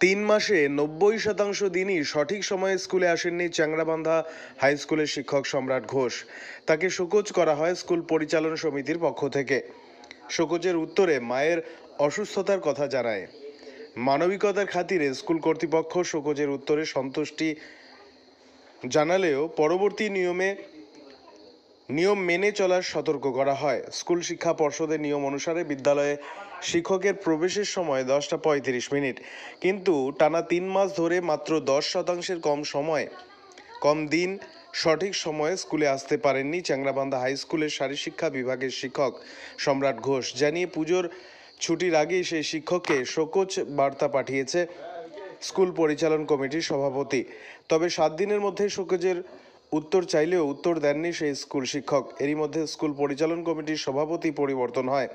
তিন মাসে নব্বই শতাংশ দিনই সঠিক সময়ে স্কুলে আসেননি চ্যাংরাবান্ধা হাই স্কুলের শিক্ষক সম্রাট ঘোষ। তাকে শোকজ করা হয় স্কুল পরিচালন সমিতির পক্ষ থেকে। শোকজের উত্তরে মায়ের অসুস্থতার কথা জানায়। মানবিকতার খাতিরে স্কুল কর্তৃপক্ষ শোকজের উত্তরে সন্তুষ্টি জানালেও পরবর্তী নিয়মে নিয়ম মেনে চলার সতর্ক করা হয়। স্কুল শিক্ষা পর্ষদের নিয়ম অনুসারে বিদ্যালয়ে শিক্ষকের প্রবেশের সময় দশটা পঁয়ত্রিশ মিনিট। কিন্তু টানা তিন মাস ধরে মাত্র দশ শতাংশের কম সময়। কম দিন সঠিক সময়ে স্কুলে আসতে পারেননি চ্যাংরাবান্ধা হাই স্কুলের শারীরশিক্ষা বিভাগের শিক্ষক সম্রাট ঘোষ। জানিয়ে পুজোর ছুটির আগেই সেই শিক্ষককে শোকজ বার্তা পাঠিয়েছে স্কুল পরিচালন কমিটির সভাপতি। তবে সাত দিনের মধ্যে শোকজের উত্তর চাইলেও উত্তর দেননি সেই স্কুল শিক্ষক। এরই মধ্যে স্কুল পরিচালন কমিটির সভাপতি পরিবর্তন হয়।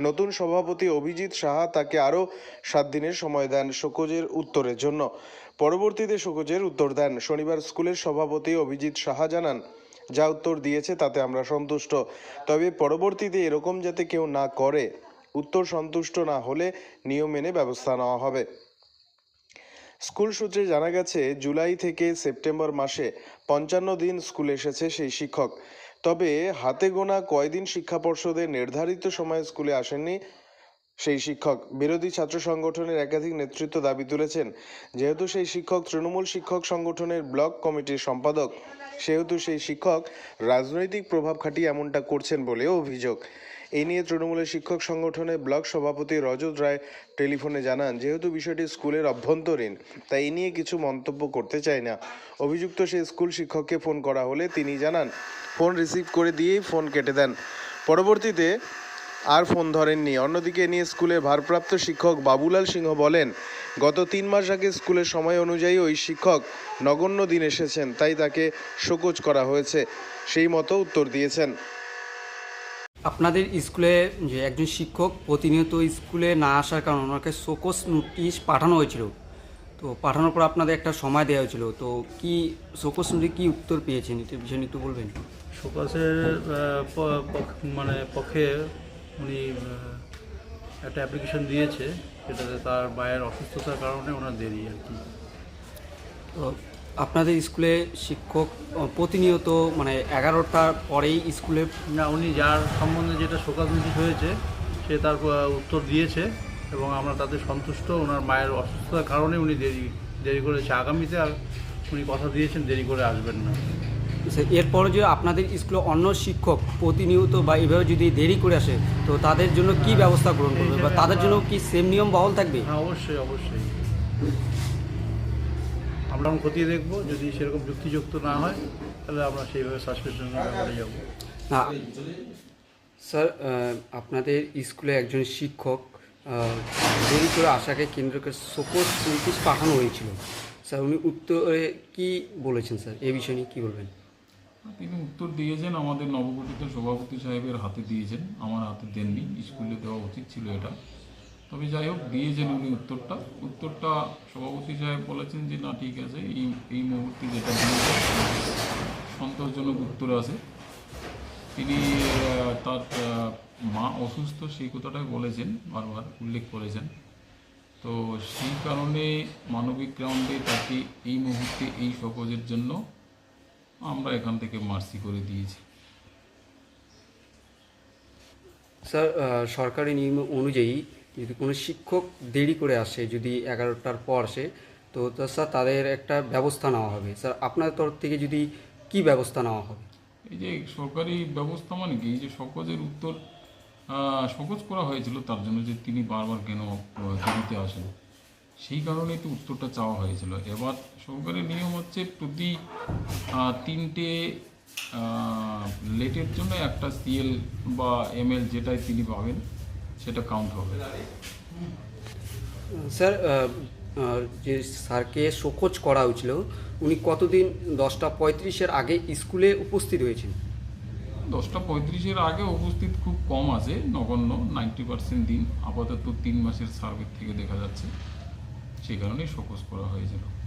নতুন সভাপতি অভিজিৎ সাহা তাকে আরও সাত দিনের সময় দেন শোকজের উত্তরের জন্য। পরবর্তীতে শোকজের উত্তর দেন। শনিবার স্কুলের সভাপতি অভিজিৎ সাহা জানান, যা উত্তর দিয়েছে তাতে আমরা সন্তুষ্ট। তবে পরবর্তীতে এরকম যাতে কেউ না করে, উত্তর সন্তুষ্ট না হলে নিয়ম মেনে ব্যবস্থা নেওয়া হবে। স্কুল সূত্রে জানা গেছে, জুলাই থেকে সেপ্টেম্বর মাসে পঞ্চান্ন দিন স্কুলে এসেছে সেই শিক্ষক। তবে হাতে গোনা কয়দিন শিক্ষা পর্ষদের নির্ধারিত সময়ে স্কুলে আসেননি সেই শিক্ষক। বিরোধী ছাত্র সংগঠনের একাধিক নেতৃত্ব দাবি তুলেছেন, যেহেতু সেই শিক্ষক তৃণমূল শিক্ষক সংগঠনের ব্লক কমিটির সম্পাদক, সেহেতু সেই শিক্ষক রাজনৈতিক প্রভাব খাটিয়ে এমনটা করছেন বলেও অভিযোগ। এই নিয়ে তৃণমূলের শিক্ষক সংগঠনের ব্লক সভাপতি রজত রায় টেলিফোনে জানান, যেহেতু বিষয়টি স্কুলের অভ্যন্তরীণ, তাই এই নিয়ে কিছু মন্তব্য করতে চায় না। অভিযুক্ত সেই স্কুল শিক্ষককে ফোন করা হলে তিনি জানান, ফোন রিসিভ করে দিয়েই ফোন কেটে দেন। পরবর্তীতে আর ফোন ধরেননি। অন্যদিকে নিয়ে স্কুলের ভারপ্রাপ্ত শিক্ষক বাবুলাল সিংহ বলেন গত তিন মাস আগে স্কুলের সময় অনুযায়ী ওই শিক্ষক নগণ্য দিন এসেছেন তাই তাকে শোকজ করা হয়েছে। সেই মতো উত্তর দিয়েছেন। আপনাদের স্কুলে যে একজন শিক্ষক প্রতিনিয়ত স্কুলে না আসার কারণে ওনাকে শোকস নোটিশ পাঠানো হয়েছিল। তো পাঠানোর পর আপনাদের একটা সময় দেওয়া হয়েছিল। তো কি শোকস নোটিশ কি উত্তর পেয়েছেন? এটার বিষয়ে একটু বলবেন। সুকাসের মানে পক্ষে উনি একটা অ্যাপ্লিকেশন দিয়েছে সেটাতে তার মায়ের অসুস্থতার কারণে ওনার দেরি আর কি। তো আপনাদের স্কুলে শিক্ষক প্রতিনিয়ত মানে এগারোটার পরেই স্কুলে না উনি যার সম্বন্ধে যেটা শোকাস হয়েছে সে তার উত্তর দিয়েছে এবং আমরা তাতে সন্তুষ্ট। ওনার মায়ের অসুস্থতার কারণে উনি দেরি দেরি করেছে। আগামীতে আর উনি কথা দিয়েছেন দেরি করে আসবেন না। এরপরে যে আপনাদের স্কুলে অন্য শিক্ষক প্রতিনিয়ত বা এভাবে যদি দেরি করে আসে তো তাদের জন্য কি ব্যবস্থা গ্রহণ করবে বা তাদের জন্য কি সেম নিয়ম বহাল থাকবে? হ্যাঁ অবশ্যই অবশ্যই। আমরা এখন খতিয়ে দেখব যদি সেরকম যুক্তিযুক্ত না হয় তাহলে আমরা সেইভাবে সাসপেনশনের ব্যাপারে যাব। না স্যার আপনাদের স্কুলে একজন শিক্ষক দেরি করে আসাকে কেন্দ্র করে সোপোজ নোটিশ পাঠানো হয়েছিল। স্যার উনি উত্তরে কি বলেছেন স্যার? এ বিষয় নিয়ে কী বলবেন? তিনি উত্তর দিয়েছেন, আমাদের নবগঠিত সভাপতি সাহেবের হাতে দিয়েছেন, আমার হাতে দেননি, স্কুলে দেওয়া উচিত ছিল এটা। তবে যাই হোক, দিয়েছেন উনি উত্তরটা। উত্তরটা সভাপতি সাহেব বলেছেন যে, না, ঠিক আছে, এই এই মুহূর্তে যেটা সন্তোষজনক উত্তর আছে। তিনি তার মা অসুস্থ, সেই কথাটাই বলেছেন, বারবার উল্লেখ করেছেন। তো সেই কারণে মানবিক গ্রাউন্ডে তাকে এই মুহূর্তে এই সকজের জন্য আমরা এখান থেকে মার্সি করে দিয়েছি। স্যার সরকারি নিয়ম অনুযায়ী যদি কোনো শিক্ষক দেরি করে আসে যদি এগারোটার পর আসে তো স্যার তাদের একটা ব্যবস্থা নেওয়া হবে। স্যার আপনার তরফ থেকে যদি কি ব্যবস্থা নেওয়া হবে? এই যে সরকারি ব্যবস্থা মানে কি? এই যে সকজের উত্তর সকজ করা হয়েছিল তার জন্য যে তিনি বারবার কেন দেরিতে আসেন? সেই কারণেই তো উত্তরটা চাওয়া হয়েছিল। এবার সরকারি নিয়ম হচ্ছে প্রতি তিনটে লেটের জন্য একটা সিএল বা এমএল যেটাই তিনি পাবেন সেটা কাউন্ট হবে। স্যার যে স্যারকে শোকজ করা হয়েছিল উনি কতদিন দশটা পঁয়ত্রিশের আগে স্কুলে উপস্থিত হয়েছেন? দশটা পঁয়ত্রিশের আগে উপস্থিত খুব কম আছে নগণ্য নাইনটি পার্সেন্ট দিন আপাতত তিন মাসের সার্ভে থেকে দেখা যাচ্ছে। সেই কারণেই শোকজ করা হয়েছিল।